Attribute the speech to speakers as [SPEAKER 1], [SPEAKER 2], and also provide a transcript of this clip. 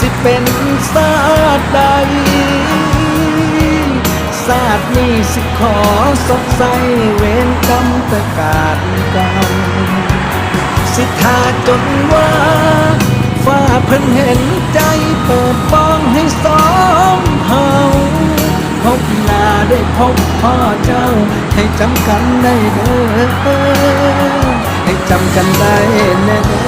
[SPEAKER 1] สิเป็นศาสตร์ใดศาสตร์นี้สิขอสดใสเวรกรรมปตะกาศกรรมสิทาจนว่าฟ้าเพิ่นเห็นใจเปิดป้องให้สองเฮาพบหน้าได้พบพ่อเจ้า ให้จำกันได้เด้อให้จำกันได้แน่